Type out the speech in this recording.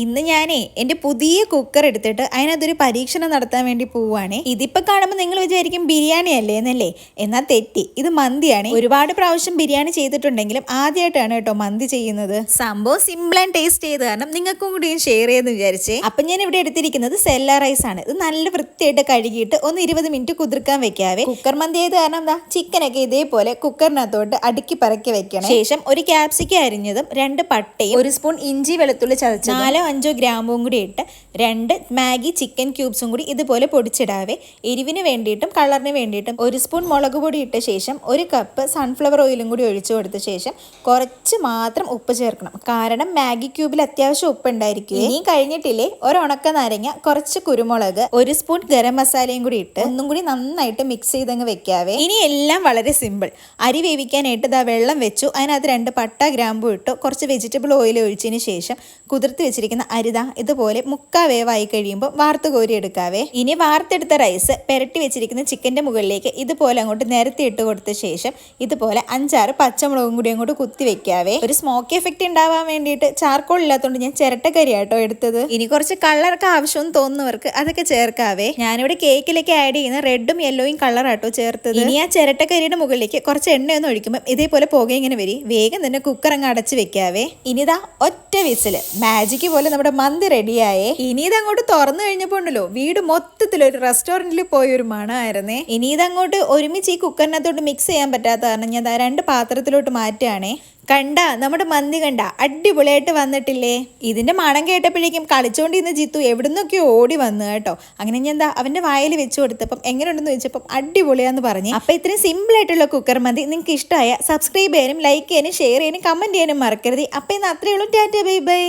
ഇന്ന് ഞാനേ എന്റെ പുതിയ കുക്കർ എടുത്തിട്ട് അതിനകത്തൊരു പരീക്ഷണം നടത്താൻ വേണ്ടി പോവുകയാണ് ഇതിപ്പോൾ കാണുമ്പോൾ നിങ്ങൾ വിചാരിക്കും ബിരിയാണി അല്ലേ എന്നല്ലേ? എന്നാൽ തെറ്റി. ഇത് മന്തിയാണ്. ഒരുപാട് പ്രാവശ്യം ബിരിയാണി ചെയ്തിട്ടുണ്ടെങ്കിലും ആദ്യമായിട്ടാണ് കേട്ടോ മന്തി ചെയ്യുന്നത്. സംഭവം സിമ്പിൾ ആൻഡ് ടേസ്റ്റ് ചെയ്ത് കാരണം നിങ്ങൾക്കും കൂടി ഷെയർ ചെയ്തെന്ന് വിചാരിച്ചേ. അപ്പം ഞാൻ ഇവിടെ എടുത്തിരിക്കുന്നത് സെല്ല റൈസ് ആണ്. ഇത് നല്ല വൃത്തിയായിട്ട് കഴുകിയിട്ട് ഒന്ന് ഇരുപത് മിനിറ്റ് കുതിർക്കാൻ വെക്കാവേ. കുക്കർ മന്തി ആയത് കാരണം എന്താ ചിക്കനൊക്കെ ഇതേപോലെ കുക്കറിനകത്തോട്ട് അടുക്കി പറക്കി വെക്കണം. ശേഷം ഒരു ക്യാപ്സിക്ക അരിഞ്ഞതും രണ്ട് പട്ടയും ഒരു സ്പൂൺ ഇഞ്ചി വെളുത്തുള്ളി ചതച്ചത് അഞ്ചോ ഗ്രാമ്പും കൂടി ഇട്ട് രണ്ട് മാഗി ചിക്കൻ ക്യൂബ്സും കൂടി ഇതുപോലെ പൊടിച്ചിടാവേ. എരിവിന് വേണ്ടിയിട്ടും കളറിന് വേണ്ടിയിട്ടും ഒരു സ്പൂൺ മുളക് പൊടി ഇട്ട ശേഷം ഒരു കപ്പ് സൺഫ്ലവർ ഓയിലും കൂടി ഒഴിച്ചു കൊടുത്ത ശേഷം കുറച്ച് മാത്രം ഉപ്പ് ചേർക്കണം. കാരണം മാഗി ക്യൂബിൽ അത്യാവശ്യം ഉപ്പ് ഉണ്ടായിരിക്കും ഇനിയും കഴിഞ്ഞിട്ടില്ലേ? ഒരു ഉണക്ക നാരങ്ങ കുറച്ച് കുരുമുളക് ഒരു സ്പൂൺ ഗരം മസാലയും കൂടി ഇട്ട് ഒന്നും കൂടി നന്നായിട്ട് മിക്സ് ചെയ്തങ്ങ് വെക്കാവേ. ഇനി എല്ലാം വളരെ സിമ്പിൾ അരി വേവിക്കാനായിട്ട് ഇതാ വെള്ളം വെച്ചു. അതിനകത്ത് രണ്ട് പട്ട ഗ്രാമ്പു ഇട്ടു. കുറച്ച് വെജിറ്റബിൾ ഓയിൽ ഒഴിച്ചതിന് ശേഷം കുതിർത്തി വെച്ചിരിക്കുന്ന അരിത ഇതുപോലെ മുക്കാ വേവായി കഴിയുമ്പോൾ വാർത്ത് കോരി എടുക്കാവേ. ഇനി വാർത്തെടുത്ത റൈസ് പെരട്ടി വെച്ചിരിക്കുന്ന ചിക്കന്റെ മുകളിലേക്ക് ഇതുപോലെ അങ്ങോട്ട് നിരത്തി ഇട്ട് കൊടുത്ത ശേഷം ഇതുപോലെ അഞ്ചാറ് പച്ചമുളകും കൂടി അങ്ങോട്ട് കുത്തി വെക്കാവേ. ഒരു സ്മോക്കി എഫക്റ്റ് ഉണ്ടാവാൻ വേണ്ടിയിട്ട് ചാർക്കോൾ ഇല്ലാത്തതുകൊണ്ട് ഞാൻ ചിരട്ടക്കരി ആട്ടോ എടുത്തത്. ഇനി കുറച്ച് കളറൊക്കെ ആവശ്യം തോന്നുന്നവർക്ക് അതൊക്കെ ചേർക്കാവേ. ഞാനിവിടെ കേക്കിലേക്ക് ആഡ് ചെയ്യുന്ന റെഡും യെല്ലോയും കളറാട്ടോ ചേർത്തത്. ഇനി ആ ചിരട്ടക്കരിയുടെ മുകളിലേക്ക് കുറച്ച് എണ്ണയൊന്നും ഒഴിക്കുമ്പോൾ ഇതേപോലെ പുക ഇങ്ങനെ വരി. വേഗം തന്നെ കുക്കർ അങ്ങ് അടച്ച് വെക്കാവേ. ഇനിതാ ഒറ്റ വിസിൽ. മാജിക്ക് പോലെ നമ്മുടെ മന്തി റെഡിയായേ. ഇനി ഇതങ്ങോട്ട് തുറന്നു കഴിഞ്ഞപ്പോൾ ഉണ്ടല്ലോ വീട് മൊത്തത്തിൽ ഒരു റെസ്റ്റോറന്റിൽ പോയ ഒരു മണമായിരുന്നേ ഇനി ഇതങ്ങോട്ട് ഒരുമിച്ച് ഈ കുക്കറിനകത്തോട്ട് മിക്സ് ചെയ്യാൻ പറ്റാത്ത കാരണം ഞാൻ രണ്ട് പാത്രത്തിലോട്ട് മാറ്റുകയാണേ. കണ്ട നമ്മുടെ മന്തി കണ്ട അടിപൊളിയായിട്ട് വന്നിട്ടില്ലേ? ഇതിന്റെ മണം കേട്ടപ്പോഴേക്കും കളിച്ചോണ്ടിരുന്ന ജിത്തു എവിടുന്നൊക്കെ ഓടി വന്നു കേട്ടോ. അങ്ങനെ ഞാൻ എന്താ അവന്റെ വായിൽ വെച്ചു കൊടുത്തപ്പം എങ്ങനെയുണ്ടെന്ന് ചോദിച്ചപ്പം അടിപൊളിയാന്ന് പറഞ്ഞു. അപ്പൊ ഇത്രയും സിമ്പിൾ ആയിട്ടുള്ള കുക്കർ മന്തി നിങ്ങൾക്ക് ഇഷ്ടമായ സബ്സ്ക്രൈബ് ചെയ്യാനും ലൈക്ക് ചെയ്യാനും ഷെയർ ചെയ്യാനും കമന്റ് ചെയ്യാനും മറക്കരുത്. അപ്പൊ ഇന്ന് അത്രയേ ഉള്ളൂ. Tata bye bye.